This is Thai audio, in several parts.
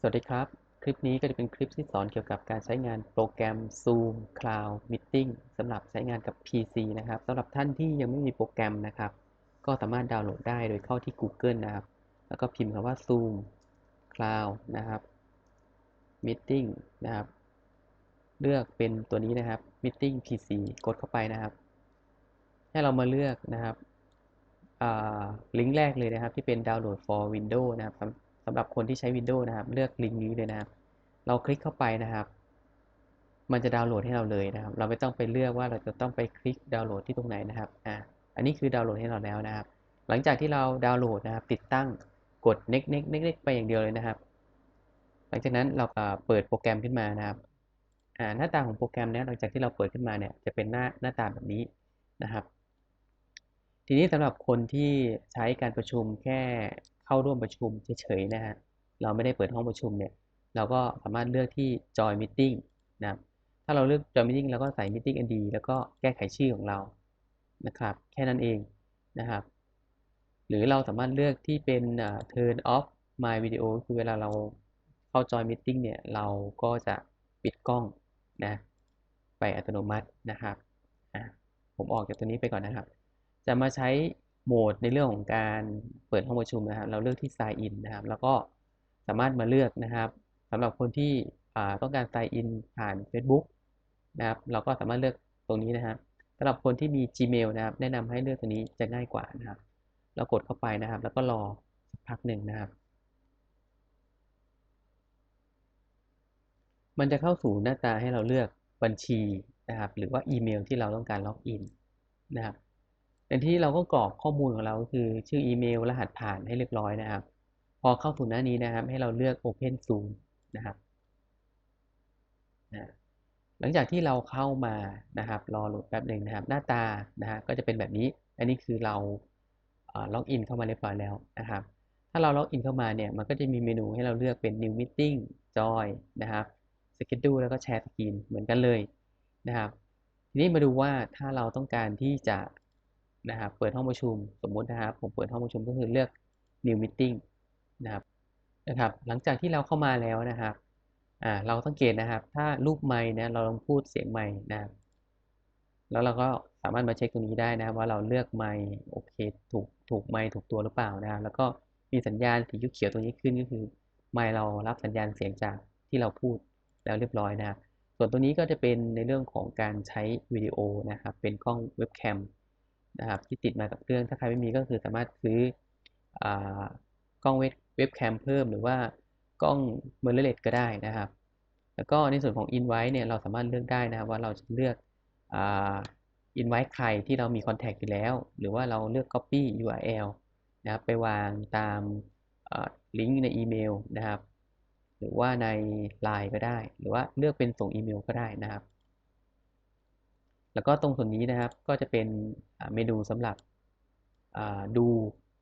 สวัสดีครับ คลิปนี้ก็จะเป็นคลิปที่สอนเกี่ยวกับการใช้งานโปรแกรม Zoom Cloud Meeting สำหรับใช้งานกับ PC นะครับสำหรับท่านที่ยังไม่มีโปรแกรมนะครับ ก็สามารถดาวน์โหลดได้โดยเข้าที่ Google นะครับ แล้วก็พิมพ์คำว่า Zoom Cloud นะครับ Meeting นะครับ เลือกเป็นตัวนี้นะครับ Meeting PC กดเข้าไปนะครับ ให้เรามาเลือกนะครับลิงก์แรกเลยนะครับที่เป็น Download for Windows นะครับ สำหรับคนที่ใช้ Windows นะครับ เลือกลิงก์นี้เลยนะครับ เราคลิกเข้าไปนะครับ มันจะดาวน์โหลดให้เราเลยนะครับ เราไม่ต้องไปเลือกว่าเราจะต้องไปคลิกดาวน์โหลดที่ตรงไหนนะครับอ่าอันนี้คือดาวน์โหลดให้เราแล้วนะครับ หลังจากที่เราดาวน์โหลดนะครับ ติดตั้งกด next next next next ไปอย่างเดียวเลยนะครับ หลังจากนั้นเราเปิดโปรแกรมขึ้นมานะครับอ่าหน้าตาของโปรแกรมนี้หลังจากที่เราเปิดขึ้นมาเนี่ยจะเป็นหน้าหน้าตาแบบนี้นะครับ ทีนี้สำหรับคนที่ใช้การประชุมแค่ เข้าร่วมประชุมเฉยๆนะฮะเราไม่ได้เปิดห้องประชุมเนี่ยเราก็สามารถเลือกที่ join meeting นะครับถ้าเราเลือก join meeting เราก็ใส่ meeting ID แล้วก็แก้ไขชื่อของเรานะครับ แค่นั้นเองนะครับ หรือเราสามารถเลือกที่เป็น turn off my video คือเวลาเราเข้า join meeting เนี่ยเราก็จะปิดกล้องนะไปอัตโนมัตินะครับผมออกจากตัวนี้ไปก่อนนะครับ จะมาใช้ โหมดในเรื่องของการเปิดห้องประชุมนะครับ เราเลือกที่ sign in นะครับ แล้วก็สามารถมาเลือกนะครับสำหรับคนที่ต้องการ sign in ผ่าน Facebook นะครับ เราก็สามารถเลือกตรงนี้นะครับสำหรับคนที่มี Gmail นะครับ แนะนำให้เลือกตัวนี้จะง่ายกว่านะครับ เรากดเข้าไปนะครับ แล้วก็รอสักพักหนึ่งนะครับ มันจะเข้าสู่หน้าตาให้เราเลือกบัญชีนะครับ หรือว่าอีเมลที่เราต้องการล็อกอินนะครับ ในที่เราก็กรอกข้อมูลของเราก็คือชื่ออีเมล รหัสผ่านให้เรียบร้อยนะครับ พอเข้าสู่หน้านี้นะครับ ให้เราเลือก Open Zoom นะครับนะหลังจากที่เราเข้ามานะครับ รอโหลดแป๊บหนึ่งนะครับ หน้าตานะฮะก็จะเป็นแบบนี้ อันนี้คือเราล็อกอินเข้ามาเรียบร้อยแล้วนะครับ ถ้าเราล็อกอินเข้ามาเนี่ย มันก็จะมีเมนูให้เราเลือกเป็น New Meeting Join นะครับ Schedule แล้วก็แชร์สกรีนเหมือนกันเลยนะครับ ทีนี้มาดูว่าถ้าเราต้องการที่จะ นะครับเปิดห้องประชุมสมมุตินะครับผมเปิดห้องประชุมก็คือเลือก new meeting นะครับนะครับ หลังจากที่เราเข้ามาแล้วนะครับอ่าเราสังเกตนะครับ ถ้ารูปไม้นะเราลองพูดเสียงไม้นะครับแล้วเราก็สามารถมาเช็คตรงนี้ได้นะว่าเราเลือกไม้โอเคถูกถูกไม้ถูกตัวหรือเปล่านะแล้วก็มีสัญญาณสีเขียวตัวนี้ขึ้นก็คือไม้เรารับสัญญาณเสียงจากที่เราพูดแล้วเรียบร้อยนะครับส่วนตัวนี้ก็จะเป็นในเรื่องของการใช้วิดีโอนะครับเป็นกล้องเว็บแคม นะครับที่ติดมากับเครื่อง ถ้าใครไม่มีก็คือสามารถซื้อกล้องเว็บแคมเพิ่มหรือว่ากล้องเมอร์เลตก็ได้นะครับ แล้วก็ในส่วนของ Invite เนี่ยเราสามารถเลือกได้นะว่าเราจะเลือกอินไว้ใครที่เรามีคอนแทคอยู่แล้ว หรือว่าเราเลือก Copy URL นะครับไปวางตามลิงก์ในอีเมลนะครับ หรือว่าใน Line ก็ได้ หรือว่าเลือกเป็นส่งอีเมลก็ได้นะครับ แล้วก็ตรงส่วนนี้นะครับก็จะเป็นเมนูสำหรับดู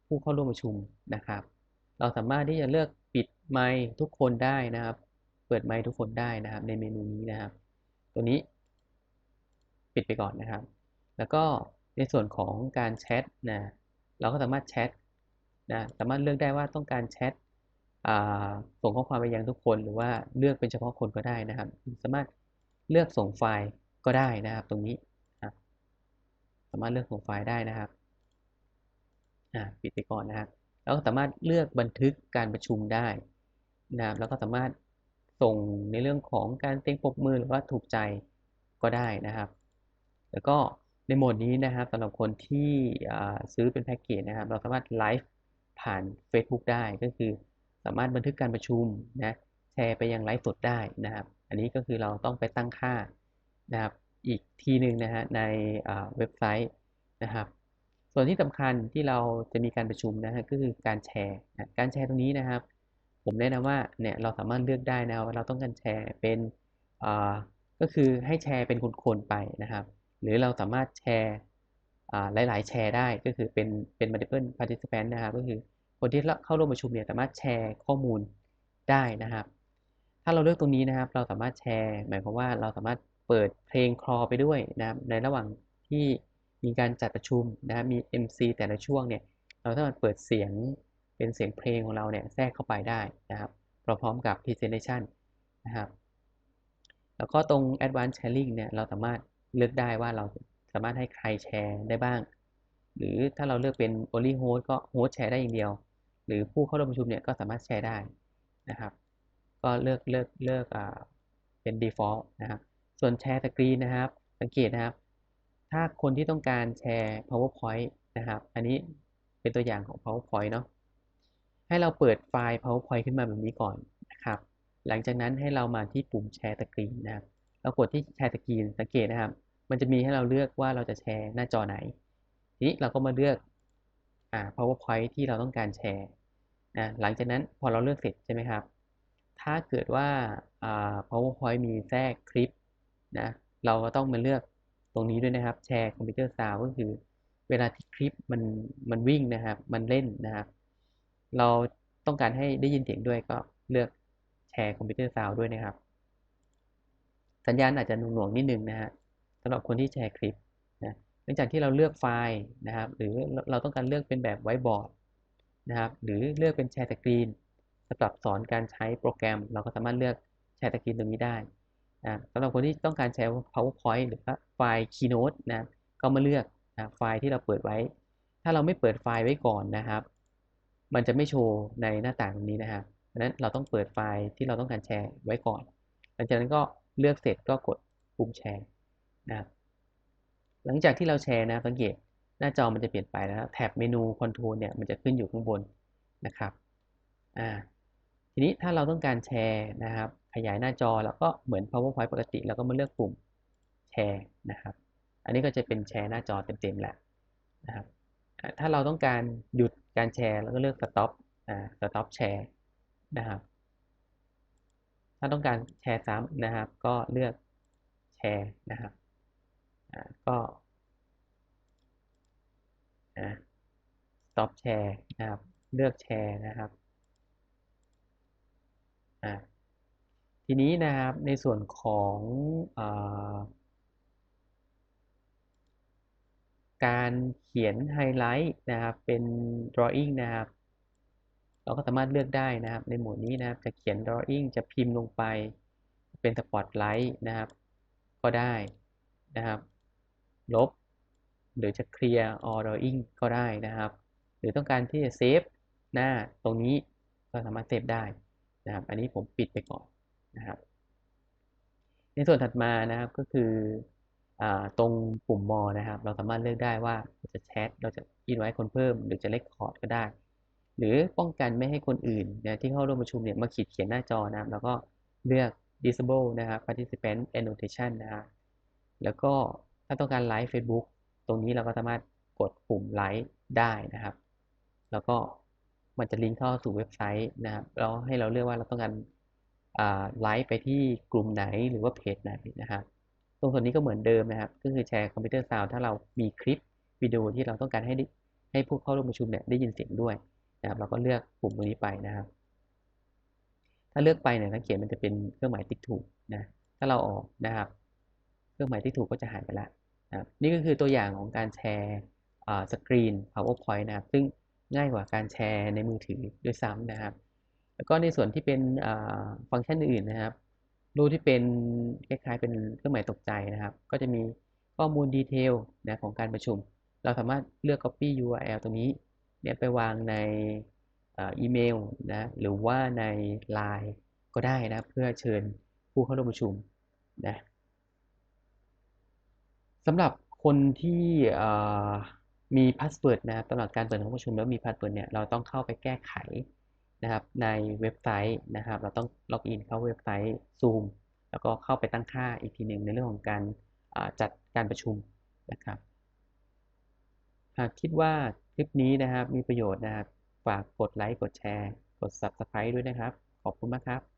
ผู้เข้าร่วมประชุมนะครับ เราสามารถที่จะเลือกปิดไมค์ทุกคนได้นะครับ เปิดไมค์ทุกคนได้นะครับ ในเมนูนี้นะครับ ตัวนี้ปิดไปก่อนนะครับ แล้วก็ในส่วนของการแชทนะเราก็สามารถแชทนะสามารถเลือกได้ว่าต้องการแชทส่งข้อความไปยังทุกคน หรือว่าเลือกเป็นเฉพาะคนก็ได้นะครับ สามารถเลือกส่งไฟล์ ก็ได้นะครับ ตรงนี้สามารถเลือกส่งไฟล์ได้นะครับปิดไปก่อนนะครับแล้วก็สามารถเลือกบันทึกการประชุมได้นะครับแล้วก็สามารถส่งในเรื่องของการเต้งปกมือหรือว่าถูกใจก็ได้นะครับ แล้วก็ในโหมดนี้นะครับสำหรับคนที่ซื้อเป็นแพ็กเกจนะครับ เราสามารถไลฟ์ผ่าน Facebook ได้ก็คือสามารถบันทึกการประชุมนะแชร์ไปยังไลฟ์สดได้นะครับ อันนี้ก็คือเราต้องไปตั้งค่า นะครับอีกทีหนึ่งนะฮะในเว็บไซต์นะครับส่วนที่สำคัญที่เราจะมีการประชุมนะฮะก็คือการแชร์นะการแชร์ตรงนี้นะครับ ผมแนะนำว่าเนี่ยเราสามารถเลือกได้นะว่าเราต้องการแชร์เป็นก็คือให้แชร์เป็นคนๆไปนะครับ หรือเราสามารถแชร์หลาย ๆ แชร์ได้ก็คือเป็นเป็น multiple participant นะครับก็คือคนที่เข้าร่วมประชุมเนี่ยสามารถแชร์ข้อมูลได้นะครับ ถ้าเราเลือกตรงนี้นะครับ เราสามารถแชร์ หมายความว่าเราสามารถ เปิดเพลงคลอไปด้วยนะครับในระหว่างที่มีการจัดประชุมนะครับมี MC แต่ละช่วงเนี่ยเราสามารถเปิดเสียงเป็นเสียงเพลงของเราเนี่ยแทรกเข้าไปได้นะครับพร้อมกับ Presentation นะครับแล้วก็ตรง Advanced Sharing เนี่ยเราสามารถเลือกได้ว่าเราสามารถให้ใครแชร์ได้บ้าง หรือถ้าเราเลือกเป็น Only Host ก็ Host แชร์ได้อย่างเดียว หรือผู้เข้าร่วมประชุมเนี่ยก็สามารถแชร์ได้นะครับ ก็เลือกเลือกเลือกอ่าเป็น default นะครับ ส่วนแชร์สกรีนนะครับ สังเกตนะครับ ถ้าคนที่ต้องการแชร์ PowerPoint นะครับ อันนี้เป็นตัวอย่างของ PowerPoint เนาะให้เราเปิดไฟล์ PowerPoint ขึ้นมาแบบนี้ก่อนนะครับ หลังจากนั้นให้เรามาที่ปุ่มแชร์สกรีนนะครับเรากดที่แชร์สกรีนสังเกตนะครับ มันจะมีให้เราเลือกว่าเราจะแชร์หน้าจอไหน ทีนี้เราก็มาเลือกอ่า PowerPoint ที่เราต้องการแชร์นะหลังจากนั้นพอเราเลือกเสร็จใช่ไหมครับ ถ้าเกิดว่า PowerPoint มีแทรกคลิป นะเราก็ต้องมาเลือกตรงนี้ด้วยนะครับแชร์คอมพิวเตอร์ซาวก็คือเวลาที่คลิปมันมันวิ่งนะครับ มันเล่นนะครับ เราต้องการให้ได้ยินเสียงด้วยก็เลือกแชร์คอมพิวเตอร์ซาวด้วยนะครับ สัญญาณอาจจะหน่วงๆนิดนึงนะฮะสำหรับคนที่แชร์คลิปนะหลังจากที่เราเลือกไฟล์นะครับ หรือเราต้องการเลือกเป็นแบบไวท์บอร์ดนะครับ หรือเลือกเป็นแชร์สกรีนสำหรับสอนการใช้โปรแกรม เราก็สามารถเลือกแชร์สกรีนตรงนี้ได้ นะสำหรับคนที่ต้องการแชร์ PowerPoint หรือว่าไฟล์ Keynote นะ ก็มาเลือกนะไฟล์ที่เราเปิดไว้ ถ้าเราไม่เปิดไฟล์ไว้ก่อนนะครับ มันจะไม่โชว์ในหน้าต่างนี้นะครับดังนั้นเราต้องเปิดไฟล์ที่เราต้องการแชร์ไว้ก่อน หลังจากนั้นก็เลือกเสร็จก็กดปุ่มแชร์นะหลังจากที่เราแชร์นะสังเกตหน้าจอมันจะเปลี่ยนไปแล้วแท็บเมนูคอนโทรลเนี่ยมันจะขึ้นอยู่ข้างบนนะครับอ่าทีนี้ถ้าเราต้องการแชร์นะครับ ขยายหน้าจอแล้วก็เหมือน PowerPoint ปกติ แล้วก็มาเลือกปุ่มแชร์นะครับ อันนี้ก็จะเป็นแชร์หน้าจอเต็มๆแหล้วนะครับถ้าเราต้องการหยุดการแชร์แล้วก็เลือก stop อ่า stop share นะครับ ถ้าต้องการแชร์ซ้ำนะครับ ก็เลือกแชร์นะครับอ่าก็ stop share นะครับ เลือกแชร์นะครับอ่า ทีนี้นะครับในส่วนของอาการเขียนไฮไลท์นะครับเป็น drawing นะครับเราก็สามารถเลือกได้นะครับ ในหมวดนี้นะครับจะเขียน drawing จะพิมพ์ลงไปเป็น spotlight นะครับ ก็ได้นะครับ ลบ หรือจะเคลียร์ all drawing ก็ได้นะครับ หรือต้องการที่จะเซฟหน้าตรงนี้ก็สามารถเซฟได้นะครับ อันนี้ผมปิดไปก่อน ในส่วนถัดมานะครับก็คือตรงปุ่มมอนะครับ เราสามารถเลือกได้ว่าเราจะแชทเราจะอินไว้คนเพิ่ม หรือจะเลคคอร์ดก็ได้ หรือป้องกันไม่ให้คนอื่นนะที่เข้าร่วมประชุมเนี่ยมาขีดเขียนหน้าจอนะครับ แล้วก็เลือก disable นะครับ participant annotation นะครับแล้วก็ถ้าต้องการไลฟ์ Facebook ตรงนี้เราก็สามารถกดปุ่มไลฟ์ได้นะครับ แล้วก็มันจะลิงก์เข้าสู่เว็บไซต์นะครับแล้วให้เราเลือกว่าเราต้องการ ไลฟ์ไปที่กลุ่มไหนหรือว่าเพจไหนนะครับ ตรงส่วนนี้ก็เหมือนเดิมนะครับ ก็คือแชร์คอมพิวเตอร์ซาวถ้าเรามีคลิปวิดีโอที่เราต้องการให้ให้ผู้เข้าร่วมประชุมเนี่ยได้ยินเสียงด้วยนะครับเราก็เลือกปุ่มตรงนี้ไปนะครับ ถ้าเลือกไปเนี่ยสังเกตมันจะเป็นเครื่องหมายติ๊กถูกนะ ถ้าเราออกนะครับ เครื่องหมายติ๊กถูกก็จะหายไปละนะครับนี่ก็คือตัวอย่างของการแชร์สกรีน PowerPoint นะครับ ซึ่งง่ายกว่าการแชร์ในมือถือด้วยซ้ำนะครับ แล้วก็ในส่วนที่เป็นฟังก์ชันอื่นนะครับ รูปที่เป็นคล้ายๆเป็นเครื่องหมายตกใจนะครับ ก็จะมีข้อมูลดีเทลนะของการประชุม เราสามารถเลือก copy URL ตรงนี้เนี่ยไปวางในอีเมลนะหรือว่าใน Line ก็ได้นะเพื่อเชิญผู้เข้าร่วมประชุมนะสำหรับคนที่มีพาสเวิร์ดนะครับตลอดการเปิดห้องประชุมแล้วมีพาสเวิร์ดเนี่ยเราต้องเข้าไปแก้ไข นะครับในเว็บไซต์นะครับ เราต้องล็อกอินเข้าเว็บไซต์ Zoom แล้วก็เข้าไปตั้งค่าอีกทีหนึ่งในเรื่องของการจัดการประชุมนะครับ หากคิดว่าคลิปนี้นะครับมีประโยชน์นะครับ ฝากกดไลค์กดแชร์ กด Subscribe ด้วยนะครับ ขอบคุณมากครับ